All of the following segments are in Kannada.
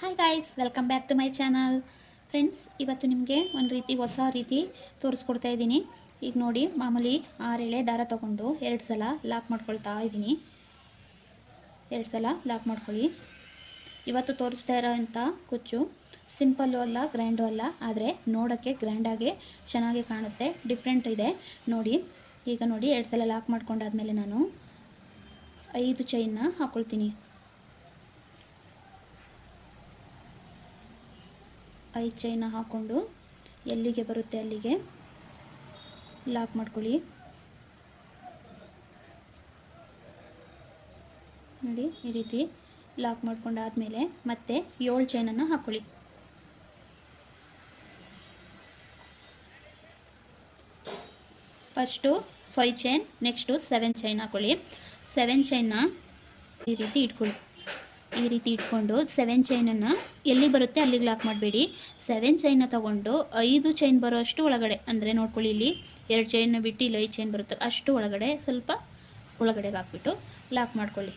Hi guys welcome back to my channel friends ಇವತ್ತು ನಿಮಗೆ ಒಂದು ರೀತಿ ಹೊಸ ರೀತಿ ತೋರಿಸ್ಕೊಡ್ತಾ ಇದ್ದೀನಿ. ಈಗ ನೋಡಿ, ಮಾಮೂಲಿ ಆರು ಎಳೆ ದಾರ ತೊಗೊಂಡು ಎರಡು ಸಲ ಲಾಕ್ ಮಾಡ್ಕೊಳ್ತಾ ಇದ್ದೀನಿ. ಎರಡು ಸಲ ಲಾಕ್ ಮಾಡ್ಕೊಳ್ಳಿ. ಇವತ್ತು ತೋರಿಸ್ತಾ ಇರೋವಂಥ ಕುಚ್ಚು ಸಿಂಪಲ್ಲು ಅಲ್ಲ ಗ್ರ್ಯಾಂಡು ಅಲ್ಲ, ಆದರೆ ನೋಡೋಕ್ಕೆ ಗ್ರ್ಯಾಂಡಾಗಿ ಚೆನ್ನಾಗಿ ಕಾಣುತ್ತೆ ಡಿಫ್ರೆಂಟ್ ಇದೆ. ನೋಡಿ, ಈಗ ನೋಡಿ, ಎರಡು ಸಲ ಲಾಕ್ ಮಾಡ್ಕೊಂಡಾದ್ಮೇಲೆ ನಾನು ಐದು ಚೈನ್ನ ಹಾಕ್ಕೊಳ್ತೀನಿ ಐದು ಚೈನ ಹಾಕ್ಕೊಂಡು ಎಲ್ಲಿಗೆ ಬರುತ್ತೆ ಅಲ್ಲಿಗೆ? ಲಾಕ್ ಮಾಡ್ಕೊಳ್ಳಿ. ನೋಡಿ, ಈ ರೀತಿ ಲಾಕ್ ಮಾಡ್ಕೊಂಡಾದಮೇಲೆ ಮತ್ತೆ ಏಳು ಚೈನನ್ನು ಹಾಕ್ಕೊಳ್ಳಿ first five chain, next seven chain ಹಾಕ್ಕೊಳ್ಳಿ ಸೆವೆನ್ ಚೈನ್ನ ಈ ರೀತಿ ಇಟ್ಕೊಳ್ಳಿ. ಈ ರೀತಿ ಇಟ್ಕೊಂಡು ಸೆವೆನ್ ಚೈನನ್ನು ಎಲ್ಲಿ ಬರುತ್ತೆ ಅಲ್ಲಿಗೆ ಲಾಕ್ ಮಾಡಬೇಡಿ. ಸೆವೆನ್ ಚೈನ ತಗೊಂಡು ಐದು ಚೈನ್ ಬರೋ ಅಷ್ಟು ಒಳಗಡೆ, ಅಂದರೆ ನೋಡ್ಕೊಳ್ಳಿ ಇಲ್ಲಿ ಎರಡು ಚೈನ್ ಬಿಟ್ಟು ಇಲ್ಲಿ ಐದು ಚೈನ್ ಬರುತ್ತೆ, ಅಷ್ಟು ಒಳಗಡೆ ಸ್ವಲ್ಪ ಒಳಗಡೆಗೆ ಹಾಕ್ಬಿಟ್ಟು ಲಾಕ್ ಮಾಡ್ಕೊಳ್ಳಿ.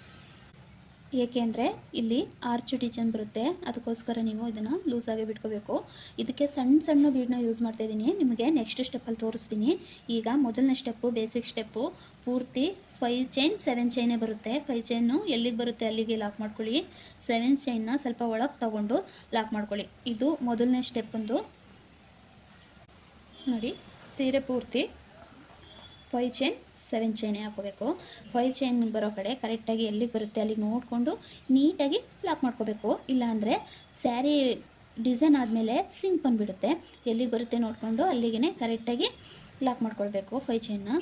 ಏಕೆ ಅಂದರೆ ಇಲ್ಲಿ ಆರ್ಚ್ ಡಿಜನ್ ಬರುತ್ತೆ. ಅದಕ್ಕೋಸ್ಕರ ನೀವು ಇದನ್ನು ಲೂಸಾಗಿ ಬಿಟ್ಕೋಬೇಕು. ಇದಕ್ಕೆ ಸಣ್ಣ ಸಣ್ಣ ಬೀಡನ್ನ ಯೂಸ್ ಮಾಡ್ತಾ ಇದ್ದೀನಿ ನಿಮಗೆ ನೆಕ್ಸ್ಟ್ ಸ್ಟೆಪ್ಪಲ್ಲಿ ತೋರಿಸ್ತೀನಿ. ಈಗ ಮೊದಲನೇ ಸ್ಟೆಪ್ಪು ಬೇಸಿಕ್ ಸ್ಟೆಪ್ಪು ಪೂರ್ತಿ ಫೈವ್ ಚೈನ್ ಸೆವೆನ್ ಚೈನೇ ಬರುತ್ತೆ. ಫೈವ್ ಚೈನು ಎಲ್ಲಿಗೆ ಬರುತ್ತೆ ಅಲ್ಲಿಗೆ ಲಾಕ್ ಮಾಡ್ಕೊಳ್ಳಿ. ಸೆವೆನ್ ಚೈನ್ನ ಸ್ವಲ್ಪ ಒಳಗೆ ತಗೊಂಡು ಲಾಕ್ ಮಾಡ್ಕೊಳ್ಳಿ. ಇದು ಮೊದಲನೇ ಸ್ಟೆಪ್ಪೊಂದು ನೋಡಿ, ಸೀರೆ ಪೂರ್ತಿ ಫೈವ್ ಚೈನ್ ಸೆವೆನ್ ಚೈನೇ ಹಾಕೋಬೇಕು ಫೈವ್ ಚೈನ್ ಬರೋ ಕಡೆ ಕರೆಕ್ಟಾಗಿ ಎಲ್ಲಿಗೆ ಬರುತ್ತೆ ಅಲ್ಲಿ ನೋಡಿಕೊಂಡು ನೀಟಾಗಿ ಲಾಕ್ ಮಾಡ್ಕೋಬೇಕು. ಇಲ್ಲಾಂದರೆ ಸ್ಯಾರಿ ಡಿಸೈನ್ ಆದಮೇಲೆ ಸಿಂಕ್ ಬಂದುಬಿಡುತ್ತೆ. ಎಲ್ಲಿಗೆ ಬರುತ್ತೆ ನೋಡಿಕೊಂಡು ಅಲ್ಲಿಗೆ ಕರೆಕ್ಟಾಗಿ ಲಾಕ್ ಮಾಡ್ಕೊಳ್ಬೇಕು ಫೈವ್ ಚೈನ್ನ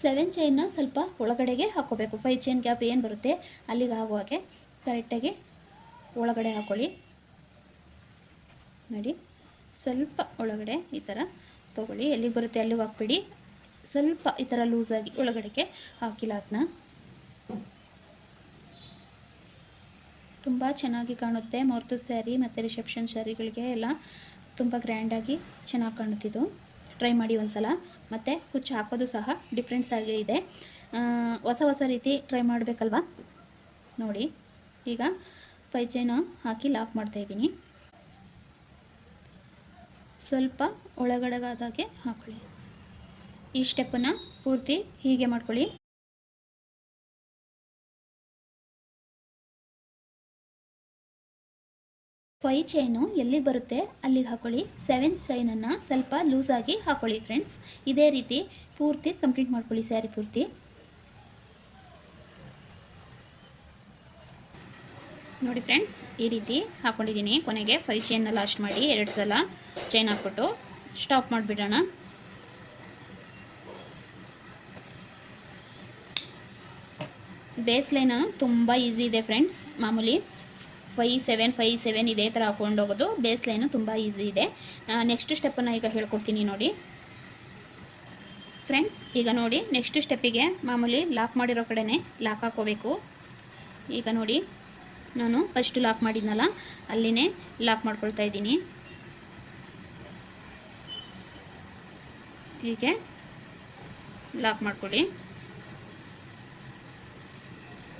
ಸೆವೆನ್ ಚೈನ್ನ ಸ್ವಲ್ಪ ಒಳಗಡೆಗೆ ಹಾಕ್ಕೋಬೇಕು. ಫೈವ್ ಚೈನ್ ಗ್ಯಾಪ್ ಏನು ಬರುತ್ತೆ ಅಲ್ಲಿಗೆ ಆಗುವಾಗೆ ಕರೆಕ್ಟಾಗಿ ಒಳಗಡೆ ಹಾಕ್ಕೊಳ್ಳಿ ನೋಡಿ, ಸ್ವಲ್ಪ ಒಳಗಡೆ ಈ ಥರ ತೊಗೊಳ್ಳಿ. ಎಲ್ಲಿಗೆ ಬರುತ್ತೆ ಅಲ್ಲಿಗೆ ಹಾಕ್ಬಿಡಿ. ಸ್ವಲ್ಪ ಈ ಥರ ಲೂಸಾಗಿ ಒಳಗಡೆಗೆ ಹಾಕಿಲ್ಲ ಅದನ್ನ ತುಂಬ ಚೆನ್ನಾಗಿ ಕಾಣುತ್ತೆ ಮೋರ್ತು ಸ್ಯಾರಿ ಮತ್ತು ರಿಸೆಪ್ಷನ್ ಸ್ಯಾರಿಗಳಿಗೆ ಎಲ್ಲ ತುಂಬ ಗ್ರ್ಯಾಂಡಾಗಿ ಚೆನ್ನಾಗಿ ಕಾಣುತ್ತಿದ್ದು. ಟ್ರೈ ಮಾಡಿ ಒಂದು ಸಲ ಮತ್ತು ಕುಚ್ಚು ಹಾಕೋದು ಸಹ ಡಿಫ್ರೆನ್ಸ್ ಆಗೇ ಇದೆ. ಹೊಸ ಹೊಸ ರೀತಿ ಟ್ರೈ ಮಾಡಬೇಕಲ್ವಾ? ನೋಡಿ, ಈಗ ಫೈ ಹಾಕಿ ಲಾಕ್ ಮಾಡ್ತಾ ಇದ್ದೀನಿ. ಸ್ವಲ್ಪ ಒಳಗಡೆಗಾದಾಗೆ ಹಾಕೊಳ್ಳಿ. ಈ ಸ್ಟೆಪ್ಪನ್ನು ಪೂರ್ತಿ ಹೀಗೆ ಮಾಡ್ಕೊಳ್ಳಿ. ಫೈ ಚೈನು ಎಲ್ಲಿ ಬರುತ್ತೆ ಅಲ್ಲಿಗೆ ಹಾಕೊಳ್ಳಿ. ಸೆವೆನ್ ಚೈನನ್ನು ಸ್ವಲ್ಪ ಲೂಸಾಗಿ ಹಾಕೊಳ್ಳಿ ಫ್ರೆಂಡ್ಸ್. ಇದೇ ರೀತಿ ಪೂರ್ತಿ ಕಂಪ್ಲೀಟ್ ಮಾಡ್ಕೊಳ್ಳಿ ಸ್ಯಾರಿ ಪೂರ್ತಿ. ನೋಡಿ ಫ್ರೆಂಡ್ಸ್, ಈ ರೀತಿ ಹಾಕೊಂಡಿದ್ದೀನಿ ಕೊನೆಗೆ. ಫೈ ಚೈನ್ನ ಲಾಸ್ಟ್ ಮಾಡಿ ಎರಡು ಸಲ ಚೈನ್ ಹಾಕ್ಬಿಟ್ಟು ಸ್ಟಾಪ್ ಮಾಡಿಬಿಡೋಣ. ಬೇಸ್ ಲೈನ್ ತುಂಬ ಈಸಿ ಇದೆ ಫ್ರೆಂಡ್ಸ್. ಮಾಮೂಲಿ ಫೈ ಸೆವೆನ್ ಫೈ ಸೆವೆನ್ ಇದೇ ಥರ ಹಾಕೊಂಡು ಹೋಗೋದು. ಬೇಸ್ ಲೈನು ತುಂಬ ಈಸಿ ಇದೆ. ನೆಕ್ಸ್ಟ್ ಸ್ಟೆಪ್ಪನ್ನು ಈಗ ಹೇಳ್ಕೊಡ್ತೀನಿ ನೋಡಿ. ಫ್ರೆಂಡ್ಸ್, ಈಗ ನೋಡಿ ನೆಕ್ಸ್ಟ್ ಸ್ಟೆಪ್ಪಿಗೆ ಮಾಮೂಲಿ ಲಾಕ್ ಮಾಡಿರೋ ಕಡೆನೇ ಲಾಕ್ ಹಾಕೋಬೇಕು. ಈಗ ನೋಡಿ, ನಾನು ಫಸ್ಟ್ ಲಾಕ್ ಮಾಡಿದ್ನಲ್ಲ, ಅಲ್ಲಿನೇ ಲಾಕ್ ಮಾಡ್ಕೊಳ್ತಾ ಇದ್ದೀನಿ. ಹೀಗೆ ಲಾಕ್ ಮಾಡ್ಕೊಳ್ಳಿ.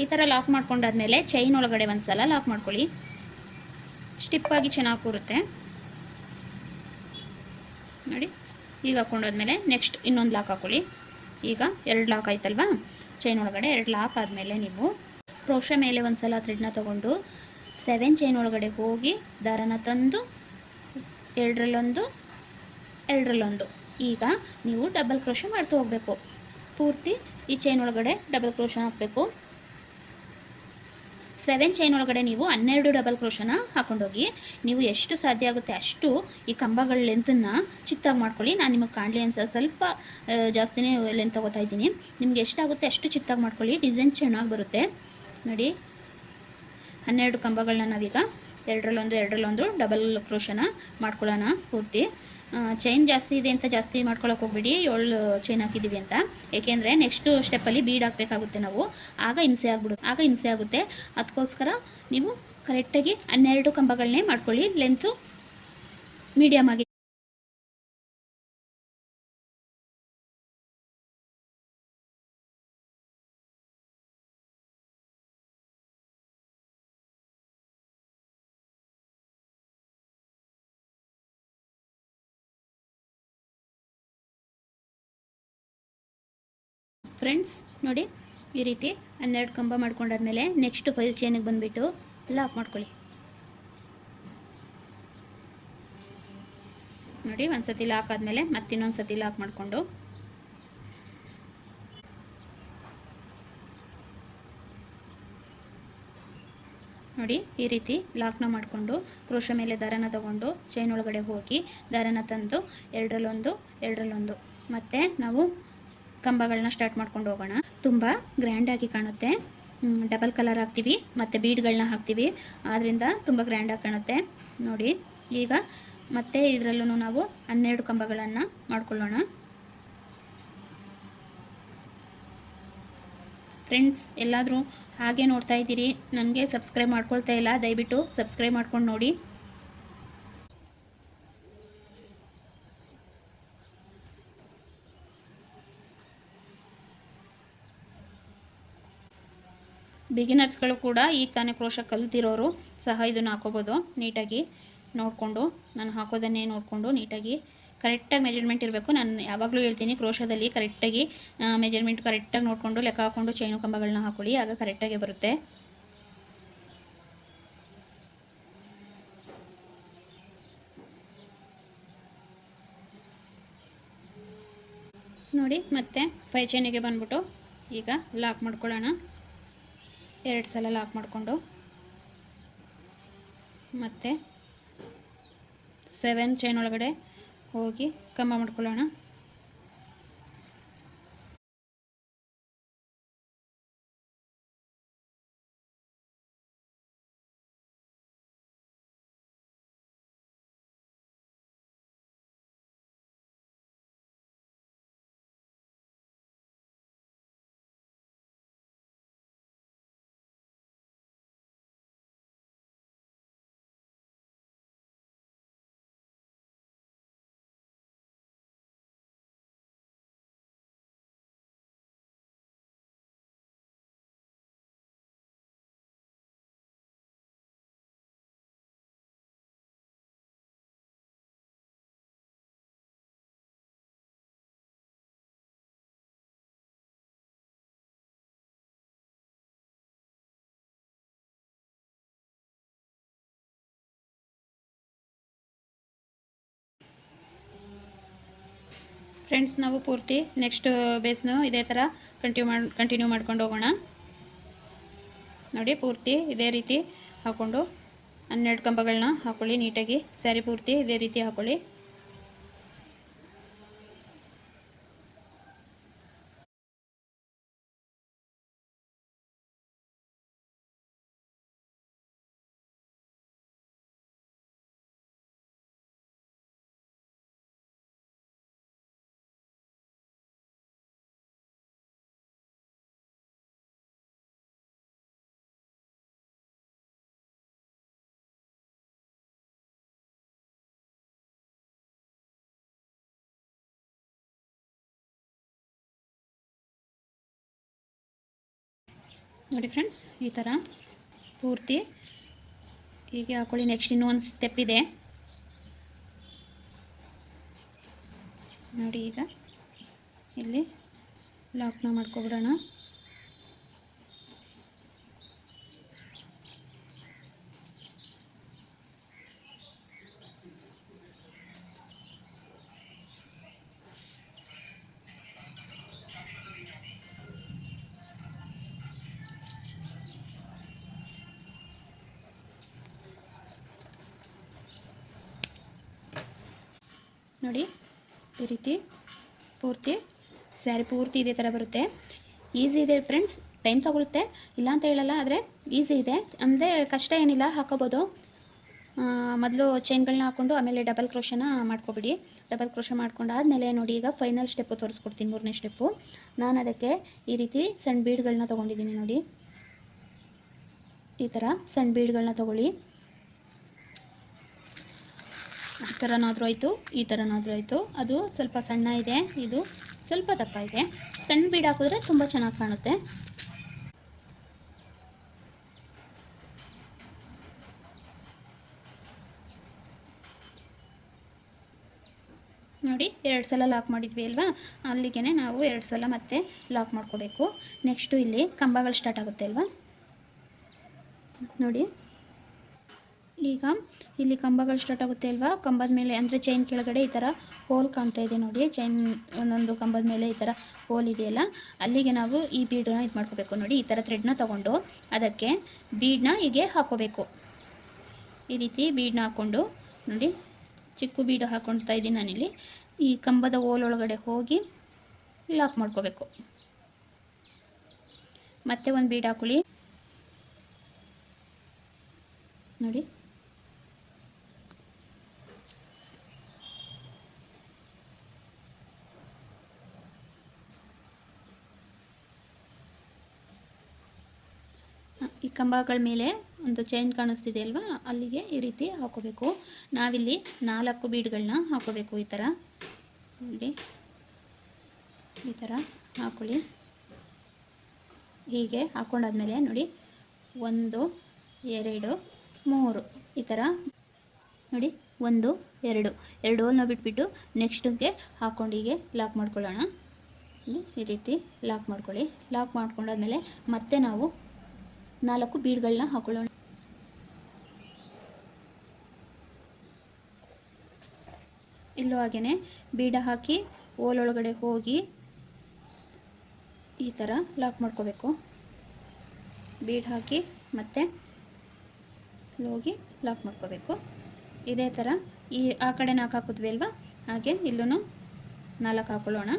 ಈ ಥರ ಲಾಕ್ ಮಾಡ್ಕೊಂಡಾದ್ಮೇಲೆ ಚೈನ್ ಒಳಗಡೆ ಒಂದು ಸಲ ಲಾಕ್ ಮಾಡ್ಕೊಳ್ಳಿ. ಸ್ಟಿಪ್ಪಾಗಿ ಚೆನ್ನಾಗಿ ಕೂರುತ್ತೆ. ನೋಡಿ, ಈಗ ಹಾಕ್ಕೊಂಡಾದ್ಮೇಲೆ ನೆಕ್ಸ್ಟ್ ಇನ್ನೊಂದು ಲಾಕ್ ಹಾಕ್ಕೊಳ್ಳಿ ಈಗ ಎರಡು ಲಾಕ್ ಆಯ್ತಲ್ವಾ? ಚೈನ್ ಒಳಗಡೆ ಎರಡು ಲಾಕ್ ಆದಮೇಲೆ ನೀವು ಕ್ರೋಶ ಮೇಲೆ ಒಂದು ಸಲ ಥ್ರೆಡ್ನ ತೊಗೊಂಡು ಸೆವೆನ್ ಚೈನ್ ಒಳಗಡೆ ಹೋಗಿ ದಾರನ ತಂದು ಎರಡರಲ್ಲೊಂದು ಎರಡರಲ್ಲೊಂದು. ಈಗ ನೀವು ಡಬಲ್ ಕ್ರೋಶ ಮಾಡ್ತಾ ಹೋಗಬೇಕು. ಪೂರ್ತಿ ಈ ಚೈನ್ ಒಳಗಡೆ ಡಬಲ್ ಕ್ರೋಶ ಹಾಕಬೇಕು. ಸೆವೆನ್ ಚೈನ್ ಒಳಗಡೆ ನೀವು ಹನ್ನೆರಡು ಡಬಲ್ ಕ್ರೋಶನ ಹಾಕೊಂಡೋಗಿ ನೀವು ಎಷ್ಟು ಸಾಧ್ಯ ಆಗುತ್ತೆ ಅಷ್ಟು ಈ ಕಂಬಗಳ ಲೆಂತನ್ನು ಚಿಕ್ಕದಾಗಿ ಮಾಡ್ಕೊಳ್ಳಿ. ನಾನು ನಿಮಗೆ ಕಾಣಲಿ ಅನ್ಸ ಸ್ವಲ್ಪ ಜಾಸ್ತಿನೇ ಲೆಂತ್ ತಗೋತಾ ಇದ್ದೀನಿ. ನಿಮ್ಗೆ ಎಷ್ಟಾಗುತ್ತೆ ಅಷ್ಟು ಚಿಕ್ಕದಾಗಿ ಮಾಡ್ಕೊಳ್ಳಿ. ಡಿಸೈನ್ ಚೆನ್ನಾಗಿ ಬರುತ್ತೆ. ನೋಡಿ, ಹನ್ನೆರಡು ಕಂಬಗಳನ್ನ ನಾವೀಗ ಎರಡರಲ್ಲೊಂದು ಎರಡರಲ್ಲೊಂದು ಡಬಲ್ ಕ್ರೋಶನ ಮಾಡ್ಕೊಳ್ಳೋಣ ಪೂರ್ತಿ. ಚೈನ್ ಜಾಸ್ತಿ ಇದೆ ಅಂತ ಜಾಸ್ತಿ ಮಾಡ್ಕೊಳಕ್ಕೆ ಹೋಗ್ಬಿಡಿ. ಏಳು ಚೈನ್ ಹಾಕಿದ್ದೀವಿ ಅಂತ. ಏಕೆಂದರೆ ನೆಕ್ಸ್ಟು ಸ್ಟೆಪ್ಪಲ್ಲಿ ಬೀಡ್ ಹಾಕಬೇಕಾಗುತ್ತೆ ನಾವು. ಆಗ ಹಿಂಸೆ ಆಗ್ಬಿಡುತ್ತೆ. ಆಗ ಹಿಂಸೆ ಆಗುತ್ತೆ. ಅದಕ್ಕೋಸ್ಕರ ನೀವು ಕರೆಕ್ಟಾಗಿ ಹನ್ನೆರಡು ಕಂಬಗಳನ್ನೇ ಮಾಡ್ಕೊಳ್ಳಿ. ಲೆಂತು ಮೀಡಿಯಮ್ ಆಗಿ. ಫ್ರೆಂಡ್ಸ್ ನೋಡಿ, ಈ ರೀತಿ ಹನ್ನೆರಡು ಕಂಬ ಮಾಡ್ಕೊಂಡಾದ್ಮೇಲೆ ನೆಕ್ಸ್ಟ್ ಫೈಲ್ ಚೈನಿಗೆ ಬಂದುಬಿಟ್ಟು ಲಾಕ್ ಮಾಡ್ಕೊಳ್ಳಿ. ನೋಡಿ ಒಂದು ಸತಿ ಲಾಕ್ ಆದಮೇಲೆ ಮತ್ತೆ ಇನ್ನೊಂದು ಸತಿ ಲಾಕ್ ಮಾಡಿಕೊಂಡು. ನೋಡಿ, ಈ ರೀತಿ ಲಾಕ್ನ ಮಾಡಿಕೊಂಡು, ಕ್ರೋಶ ಮೇಲೆ ದಾರನ ತಗೊಂಡು ಚೈನ್ ಒಳಗಡೆ ಹೋಗಿ, ದಾರನ ತಂದು, ಎರಡರಲ್ಲೊಂದು ಎರಡರಲ್ಲೊಂದು. ಮತ್ತು ನಾವು ಕಂಬಗಳನ್ನ ಸ್ಟಾರ್ಟ್ ಮಾಡ್ಕೊಂಡು ಹೋಗೋಣ. ತುಂಬ ಗ್ರ್ಯಾಂಡಾಗಿ ಕಾಣುತ್ತೆ. ಡಬಲ್ ಕಲರ್ ಹಾಕ್ತೀವಿ, ಮತ್ತು ಬೀಡ್ಗಳನ್ನ ಹಾಕ್ತೀವಿ. ಆದ್ದರಿಂದ ತುಂಬ ಗ್ರ್ಯಾಂಡಾಗಿ ಕಾಣುತ್ತೆ. ನೋಡಿ, ಈಗ ಮತ್ತೆ ಇದರಲ್ಲೂ ನಾವು ಹನ್ನೆರಡು ಕಂಬಗಳನ್ನು ಮಾಡ್ಕೊಳ್ಳೋಣ. ಫ್ರೆಂಡ್ಸ್ ಎಲ್ಲಾದರೂ ಹಾಗೆ ನೋಡ್ತಾ ಇದ್ದೀರಿ, ನನಗೆ ಸಬ್ಸ್ಕ್ರೈಬ್ ಮಾಡ್ಕೊಳ್ತಾ ಇಲ್ಲ, ದಯವಿಟ್ಟು ಸಬ್ಸ್ಕ್ರೈಬ್ ಮಾಡ್ಕೊಂಡು ನೋಡಿ. ಬಿಗಿನರ್ಸ್ಗಳು ಕೂಡ ಈ ತಾನೇ ಕ್ರೋಶ ಕಲ್ತಿರೋರು ಸಹ ಇದನ್ನು ಹಾಕೋಬೋದು. ನೀಟಾಗಿ ನೋಡಿಕೊಂಡು, ನಾನು ಹಾಕೋದನ್ನೇ ನೋಡಿಕೊಂಡು ನೀಟಾಗಿ ಕರೆಕ್ಟಾಗಿ ಮೆಜರ್ಮೆಂಟ್ ಇರಬೇಕು. ನಾನು ಯಾವಾಗಲೂ ಹೇಳ್ತೀನಿ, ಕ್ರೋಶದಲ್ಲಿ ಕರೆಕ್ಟಾಗಿ ಮೆಜರ್ಮೆಂಟ್ ಕರೆಕ್ಟಾಗಿ ನೋಡಿಕೊಂಡು ಲೆಕ್ಕ ಹಾಕ್ಕೊಂಡು ಚೈನು ಕಂಬಗಳನ್ನ ಹಾಕೊಳ್ಳಿ. ಆಗ ಕರೆಕ್ಟಾಗಿ ಬರುತ್ತೆ. ನೋಡಿ, ಮತ್ತೆ ಫೈ ಚೈನಿಗೆ ಬಂದ್ಬಿಟ್ಟು ಈಗ ಲಾಕ್ ಮಾಡ್ಕೊಳ್ಳೋಣ. ಎರಡು ಸಲ ಲಾಕ್ ಮಾಡಿಕೊಂಡು. ಮತ್ತು ಸೆವೆನ್ ಚೈನ್ ಒಳಗಡೆ ಹೋಗಿ ಕಂಬ ಮಾಡ್ಕೊಳ್ಳೋಣ. ಫ್ರೆಂಡ್ಸ್ ನಾವು ಪೂರ್ತಿ ನೆಕ್ಸ್ಟ್ ಬೇಸ್ನು ಇದೇ ಥರ ಕಂಟಿನ್ಯೂ ಮಾಡಿ ಕಂಟಿನ್ಯೂ ಮಾಡ್ಕೊಂಡು ಹೋಗೋಣ. ನೋಡಿ, ಪೂರ್ತಿ ಇದೇ ರೀತಿ ಹಾಕ್ಕೊಂಡು ಹನ್ನೆರಡು ಕಂಬಗಳನ್ನ ಹಾಕೊಳ್ಳಿ ನೀಟಾಗಿ. ಸ್ಯಾರಿ ಪೂರ್ತಿ ಇದೇ ರೀತಿ ಹಾಕೊಳ್ಳಿ. ನೋಡಿ ಫ್ರೆಂಡ್ಸ್ ಈ ಥರ ಪೂರ್ತಿ. ಹೀಗೆ ಹಾಕೊಳ್ಳಿ ನೆಕ್ಸ್ಟ್ ಇನ್ನೂ ಒಂದು ಸ್ಟೆಪ್ ಇದೆ. ನೋಡಿ ಈಗ, ಇಲ್ಲಿ ಲಾಕ್ನ ಮಾಡ್ಕೊಬಿಡೋಣ. ನೋಡಿ, ಈ ರೀತಿ ಪೂರ್ತಿ, ಸ್ಯಾರಿ ಪೂರ್ತಿ ಇದೇ ಥರ ಬರುತ್ತೆ. ಈಸಿ ಇದೆ ಫ್ರೆಂಡ್ಸ್ ಟೈಮ್ ತಗೊಳುತ್ತೆ. ಇಲ್ಲ ಅಂತ ಹೇಳಲ್ಲ, ಆದರೆ ಈಸಿ ಇದೆ. ಅಂದರೆ ಕಷ್ಟ ಏನಿಲ್ಲ, ಹಾಕೋಬೋದು. ಮೊದಲು ಚೈನ್ಗಳನ್ನ ಹಾಕ್ಕೊಂಡು ಆಮೇಲೆ ಡಬಲ್ ಕ್ರೋಶನ ಮಾಡ್ಕೊಬಿಡಿ. ಡಬಲ್ ಕ್ರೋಶ ಮಾಡ್ಕೊಂಡಾದಮೇಲೆ ನೋಡಿ, ಈಗ ಫೈನಲ್ ಸ್ಟೆಪ್ಪು ತೋರಿಸ್ಕೊಡ್ತೀನಿ, ಮೂರನೇ ಸ್ಟೆಪ್ಪು ನಾನು ಅದಕ್ಕೆ ಈ ರೀತಿ ಸಣ್ಣ ಬೀಡ್ಗಳನ್ನ ತೊಗೊಂಡಿದ್ದೀನಿ ನೋಡಿ. ಈ ಥರ ಸಣ್ಣ ಬೀಡ್ಗಳನ್ನ ತೊಗೊಳ್ಳಿ. ಈ ಥರನಾದರೂ ಆಯಿತು, ಈ ಥರನಾದರೂ ಆಯಿತು. ಅದು ಸ್ವಲ್ಪ ಸಣ್ಣ ಇದೆ, ಇದು ಸ್ವಲ್ಪ ದಪ್ಪ ಇದೆ. ಸಣ್ಣ ಬೀಡ್ ಹಾಕಿದ್ರೆ ತುಂಬ ಚೆನ್ನಾಗಿ ಕಾಣುತ್ತೆ. ನೋಡಿ, ಎರಡು ಸಲ ಲಾಕ್ ಮಾಡಿದ್ವಿ ಅಲ್ವಾ? ಅಲ್ಲಿಗೆ ನಾವು ಎರಡು ಸಲ ಮತ್ತೆ ಲಾಕ್ ಮಾಡ್ಕೋಬೇಕು. ನೆಕ್ಸ್ಟು ಇಲ್ಲಿ ಕಂಬಗಳು ಸ್ಟಾರ್ಟ್ ಆಗುತ್ತೆ ಅಲ್ವಾ? ನೋಡಿ. ಈಗ ಇಲ್ಲಿ ಕಂಬಗಳು ಸ್ಟಾರ್ಟ್ ಆಗುತ್ತೆ ಅಲ್ವಾ? ಕಂಬದ ಮೇಲೆ ಅಂದರೆ ಚೈನ್ ಕೆಳಗಡೆ ಈ ಥರ ಹೋಲ್ ಕಾಣ್ತಾ ಇದೆ ನೋಡಿ. ಚೈನ್ ಒಂದೊಂದು ಕಂಬದ ಮೇಲೆ ಈ ಥರ ಹೋಲ್ ಇದೆಯಲ್ಲ ಅಲ್ಲಿಗೆ ನಾವು ಈ ಬೀಡನ್ನ ಇದು ಮಾಡ್ಕೋಬೇಕು ನೋಡಿ. ಈ ಥರ ಥ್ರೆಡ್ನ ತೊಗೊಂಡು ಅದಕ್ಕೆ ಬೀಡನ್ನ ಹೀಗೆ ಹಾಕೋಬೇಕು. ಈ ರೀತಿ ಬೀಡನ್ನ ಹಾಕ್ಕೊಂಡು ನೋಡಿ. ಚಿಕ್ಕ ಬೀಡು ಹಾಕ್ಕೊಳ್ತಾ ಇದ್ದೀನಿ ನಾನಿಲ್ಲಿ. ಈ ಕಂಬದ ಹೋಲ್ ಒಳಗಡೆ ಹೋಗಿ ಲಾಕ್ ಮಾಡ್ಕೋಬೇಕು. ಮತ್ತೆ ಒಂದು ಬೀಡ್ ಹಾಕೊಳ್ಳಿ. ನೋಡಿ ಹ, ಈ ಕಂಬಗಳ ಮೇಲೆ ಒಂದು ಚೈನ್ ಕಾಣಿಸ್ತಿದೆ ಅಲ್ವಾ? ಅಲ್ಲಿಗೆ ಈ ರೀತಿ ಹಾಕೋಬೇಕು. ನಾವಿಲ್ಲಿ ನಾಲ್ಕು ಬೀಡ್ಗಳನ್ನ ಹಾಕೋಬೇಕು ಈ ಥರ. ನೋಡಿ. ಈ ಥರ ಹಾಕೊಳ್ಳಿ. ಹೀಗೆ ಹಾಕೊಂಡಾದ್ಮೇಲೆ ನೋಡಿ, ಒಂದು, ಎರಡು, ಮೂರು. ಈ ಥರ ನೋಡಿ, ಒಂದು, ಎರಡು. ಎರಡು ಹೋಲ್ನ ಬಿಟ್ಬಿಟ್ಟು ನೆಕ್ಸ್ಟಿಗೆ ಹಾಕ್ಕೊಂಡು ಹೀಗೆ ಲಾಕ್ ಮಾಡ್ಕೊಳ್ಳೋಣ. ಈ ರೀತಿ ಲಾಕ್ ಮಾಡ್ಕೊಳ್ಳಿ. ಲಾಕ್ ಮಾಡ್ಕೊಂಡಾದ್ಮೇಲೆ ಮತ್ತೆ ನಾವು ನಾಲ್ಕು ಬೀಡ್ಗಳನ್ನ ಹಾಕೊಳ್ಳೋಣ. ಇಲ್ಲೂ ಹಾಗೆಯೇ ಬೀಡ ಹಾಕಿ ಓಲೊಳಗಡೆ ಹೋಗಿ ಈ ಥರ ಲಾಕ್ ಮಾಡ್ಕೋಬೇಕು. ಬೀಡ್ ಹಾಕಿ ಮತ್ತೆ ಹೋಗಿ ಲಾಕ್ ಮಾಡ್ಕೋಬೇಕು. ಇದೇ ಥರ ಈ ಆ ಕಡೆ ನಾಲ್ಕು ಹಾಕಿದ್ವಿ ಅಲ್ವಾ? ಹಾಗೆ ಇಲ್ಲೂ ನಾಲ್ಕು ಹಾಕೊಳ್ಳೋಣ.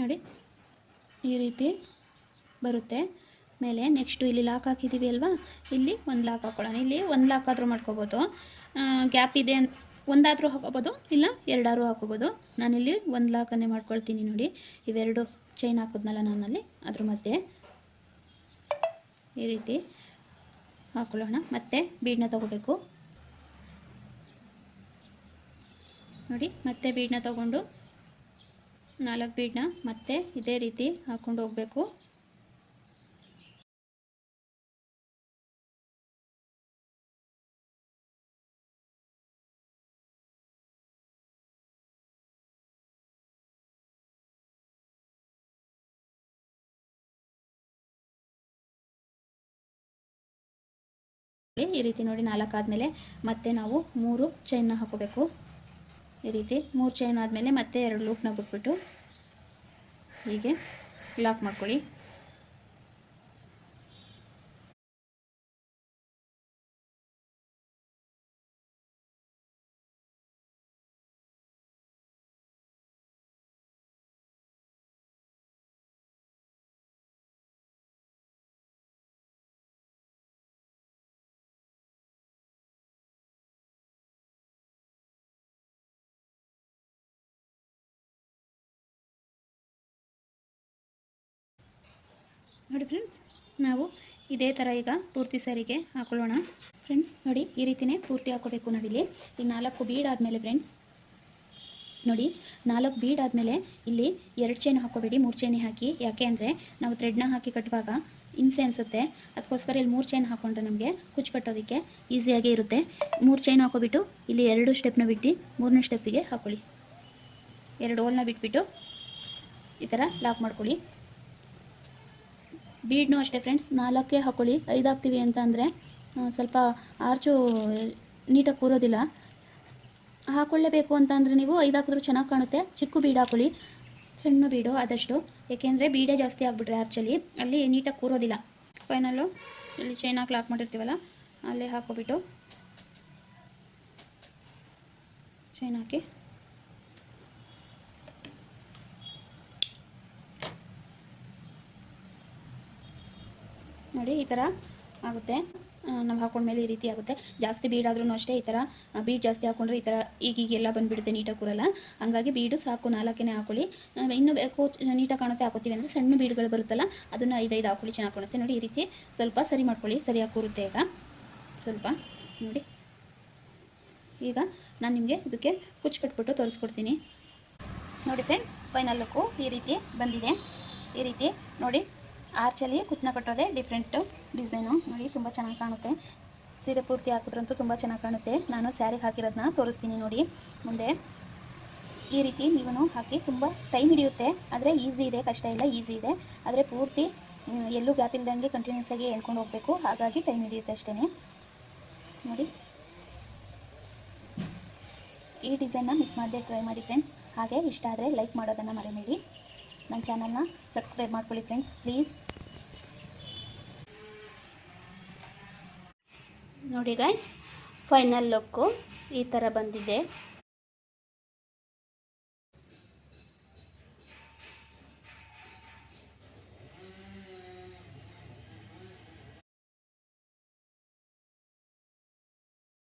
ನೋಡಿ, ಈ ರೀತಿ ಬರುತ್ತೆ. ಮೇಲೆ ನೆಕ್ಸ್ಟು ಇಲ್ಲಿ ಲಾಕ್ ಹಾಕಿದ್ದೀವಿ ಅಲ್ವಾ? ಇಲ್ಲಿ ಒಂದು ಲಾಕ್ ಹಾಕೊಳ್ಳೋಣ. ಇಲ್ಲಿ ಒಂದು ಲಾಕ್ ಆದರೂ ಮಾಡ್ಕೋಬೋದು. ಗ್ಯಾಪ್ ಇದೆ ಒಂದಾದರೂ ಹಾಕೋಬೋದು, ಇಲ್ಲ ಎರಡಾದರೂ ಹಾಕೋಬೋದು. ನಾನಿಲ್ಲಿ ಒಂದು ಲಾಕನ್ನೇ ಮಾಡ್ಕೊಳ್ತೀನಿ ನೋಡಿ. ಇವೆರಡು ಚೈನ್ ಹಾಕಿದ್ನಲ್ಲ ನಾನಲ್ಲಿ, ಅದ್ರ ಮಧ್ಯೆ. ಈ ರೀತಿ ಹಾಕೊಳ್ಳೋಣ. ಮತ್ತೆ ಬೀಡನ್ನ ತಗೋಬೇಕು. ನೋಡಿ, ಮತ್ತೆ ಬೀಡನ್ನ ತಗೊಂಡು ನಾಲ್ಕು ಬೀಡನ್ನ ಮತ್ತೆ ಇದೇ ರೀತಿ ಹಾಕೊಂಡು ಹೋಗಬೇಕು. ಈ ರೀತಿ ನೋಡಿ ನಾಲ್ಕಾದ್ಮೇಲೆ ಮತ್ತೆ ನಾವು ಮೂರು ಚೈನ್ನ ಹಾಕೋಬೇಕು ಈ ರೀತಿ ಮೂರು ಚೈನ್ ಆದಮೇಲೆ ಮತ್ತೆ ಎರಡು ಲೂಪ್ನ ಬಿಟ್ಬಿಟ್ಟು ಹೀಗೆ ಲಾಕ್ ಮಾಡ್ಕೊಳ್ಳಿ. ನೋಡಿ ಫ್ರೆಂಡ್ಸ್ ನಾವು ಇದೇ ಥರ ಈಗ ಪೂರ್ತಿ ಸರಿಗೆ ಹಾಕೊಳ್ಳೋಣ. ಫ್ರೆಂಡ್ಸ್ ನೋಡಿ ಈ ರೀತಿಯೇ ಪೂರ್ತಿ ಹಾಕೋಬೇಕು ನಾವಿಲ್ಲಿ. ಈ ನಾಲ್ಕು ಬೀಡ್ ಆದಮೇಲೆ ಫ್ರೆಂಡ್ಸ್ ನೋಡಿ ನಾಲ್ಕು ಬೀಡ್ ಆದಮೇಲೆ ಇಲ್ಲಿ ಎರಡು ಚೈನ್ ಹಾಕೋಬೇಡಿ, ಮೂರು ಚೈನಿ ಹಾಕಿ. ಯಾಕೆ ಅಂದರೆ ನಾವು ಥ್ರೆಡ್ನ ಹಾಕಿ ಕಟ್ಟುವಾಗ ಹಿಂಸೆ ಅನಿಸುತ್ತೆ. ಅದಕ್ಕೋಸ್ಕರ ಇಲ್ಲಿ ಮೂರು ಚೈನ್ ಹಾಕೊಂಡ್ರೆ ನಮಗೆ ಕುಚ್ಚು ಕಟ್ಟೋದಕ್ಕೆ ಈಸಿಯಾಗೇ ಇರುತ್ತೆ. ಮೂರು ಚೈನ್ ಹಾಕೋಬಿಟ್ಟು ಇಲ್ಲಿ ಎರಡು ಸ್ಟೆಪ್ನ ಬಿಟ್ಟು ಮೂರನೇ ಸ್ಟೆಪ್ಪಿಗೆ ಹಾಕೊಳ್ಳಿ. ಎರಡು ಹೋಲ್ನ ಬಿಟ್ಬಿಟ್ಟು ಈ ಥರ ಲಾಕ್ ಮಾಡ್ಕೊಳ್ಳಿ. ಬೀಡ್ನು ಅಷ್ಟೇ ಫ್ರೆಂಡ್ಸ್ ನಾಲ್ಕೇ ಹಾಕೊಳ್ಳಿ, ಐದು ಹಾಕ್ತೀವಿ ಅಂತ ಅಂದರೆ ಸ್ವಲ್ಪ ಆರ್ಚು ನೀಟಾಗಿ ಕೂರೋದಿಲ್ಲ. ಹಾಕೊಳ್ಳೇಬೇಕು ಅಂತ ಅಂದರೆ ನೀವು ಐದು ಹಾಕಿದ್ರೂ ಚೆನ್ನಾಗಿ ಕಾಣುತ್ತೆ. ಚಿಕ್ಕ ಬೀಡ್ ಹಾಕೊಳ್ಳಿ, ಸಣ್ಣ ಬೀಡು ಆದಷ್ಟು. ಏಕೆಂದರೆ ಬೀಡೇ ಜಾಸ್ತಿ ಆಗಿಬಿಟ್ರೆ ಆರ್ಚಲ್ಲಿ, ಅಲ್ಲಿ ನೀಟಾಗಿ ಕೂರೋದಿಲ್ಲ. ಫೈನಲ್ಲು ಇಲ್ಲಿ ಚೈನ್ ಹಾಕಿ ಲಾಕ್ ಮಾಡಿರ್ತೀವಲ್ಲ ಅಲ್ಲೇ ಹಾಕೋಬಿಟ್ಟು ಚೈನ್ ಹಾಕಿ. ನೋಡಿ, ಈ ಥರ ಆಗುತ್ತೆ. ನಾವು ಹಾಕೊಂಡ್ಮೇಲೆ ಈ ರೀತಿ ಆಗುತ್ತೆ. ಜಾಸ್ತಿ ಬೀಡಾದ್ರೂ ಅಷ್ಟೇ ಈ ಥರ ಬೀಡ್ ಜಾಸ್ತಿ ಹಾಕೊಂಡ್ರೆ ಈ ಥರ ಈಗೀಗೆಲ್ಲ ಬಂದುಬಿಡುತ್ತೆ ನೀಟಾಗಿ ಕೂರಲ್ಲ. ಹಂಗಾಗಿ ಬೀಡು ಸಾಕು, ನಾಲ್ಕನೇ ಹಾಕೊಳ್ಳಿ. ಇನ್ನೂ ಬೇಕು ನೀಟಾಗಿ ಕಾಣುತ್ತೆ ಹಾಕೋತೀವಿ ಅಂದರೆ ಸಣ್ಣ ಬೀಡುಗಳು ಬರುತ್ತಲ್ಲ, ಅದನ್ನು ಐದೈದು ಹಾಕೊಳ್ಳಿ, ಚೆನ್ನಾಗಿ ಕಾಣುತ್ತೆ. ನೋಡಿ, ಈ ರೀತಿ ಸ್ವಲ್ಪ ಸರಿ ಮಾಡ್ಕೊಳ್ಳಿ, ಸರಿಯಾಗಿ ಕೂರುತ್ತೆ ಈಗ. ಸ್ವಲ್ಪ, ನೋಡಿ. ಈಗ ನಾನು ನಿಮಗೆ ಇದಕ್ಕೆ ಕುಚ್ಚು ಕಟ್ಬಿಟ್ಟು ತೋರಿಸ್ಕೊಡ್ತೀನಿ. ನೋಡಿ ಫ್ರೆಂಡ್ಸ್ ಫೈನಲ್ ಲುಕ್ಕು ಈ ರೀತಿ ಬಂದಿದೆ. ಈ ರೀತಿ ನೋಡಿ ಆರ್ಚಲ್ಲಿ ಕುತ್ನ ಕಟ್ಟೋದೆ ಡಿಫ್ರೆಂಟ್ ಡಿಸೈನು ನೋಡಿ, ತುಂಬ ಚೆನ್ನಾಗಿ ಕಾಣುತ್ತೆ. ಸೀರೆ ಪೂರ್ತಿ ಹಾಕಿದ್ರಂತೂ ತುಂಬ ಚೆನ್ನಾಗಿ ಕಾಣುತ್ತೆ. ನಾನು ಸ್ಯಾರಿಗೆ ಹಾಕಿರೋದನ್ನ ತೋರಿಸ್ತೀನಿ ನೋಡಿ. ಮುಂದೆ ಈ ರೀತಿ ನೀವು ಹಾಕಿ, ತುಂಬ ಟೈಮ್ ಹಿಡಿಯುತ್ತೆ. ಆದರೆ ಈಸಿ ಇದೆ, ಕಷ್ಟ ಇಲ್ಲ ಈಸಿ ಇದೆ. ಆದರೆ ಪೂರ್ತಿ ಎಲ್ಲೂ ಗ್ಯಾಪ್ ಇಲ್ದಂಗೆ ಕಂಟಿನ್ಯೂಸಾಗಿ ಎಳ್ಕೊಂಡು ಹೋಗಬೇಕು. ಹಾಗಾಗಿ ಟೈಮ್ ಹಿಡಿಯುತ್ತೆ ಅಷ್ಟೇ ನೋಡಿ. ಈ ಡಿಸೈನ್ನ ಮಿಸ್ ಮಾಡದೆ ಟ್ರೈ ಮಾಡಿ ಫ್ರೆಂಡ್ಸ್ ಹಾಗೆ ಇಷ್ಟ ಆದರೆ ಲೈಕ್ ಮಾಡೋದನ್ನು ಮರೆಯಬೇಡಿ ನನ್ನ ಚಾನಲ್ನ ಸಬ್ಸ್ಕ್ರೈಬ್ ಮಾಡ್ಕೊಳ್ಳಿ ಫ್ರೆಂಡ್ಸ್ ಪ್ಲೀಸ್ ನೋಡಿ ಗಾಯ್ಸ್ ಫೈನಲ್ ಲುಕ್ಕು ಈ ಥರ ಬಂದಿದೆ.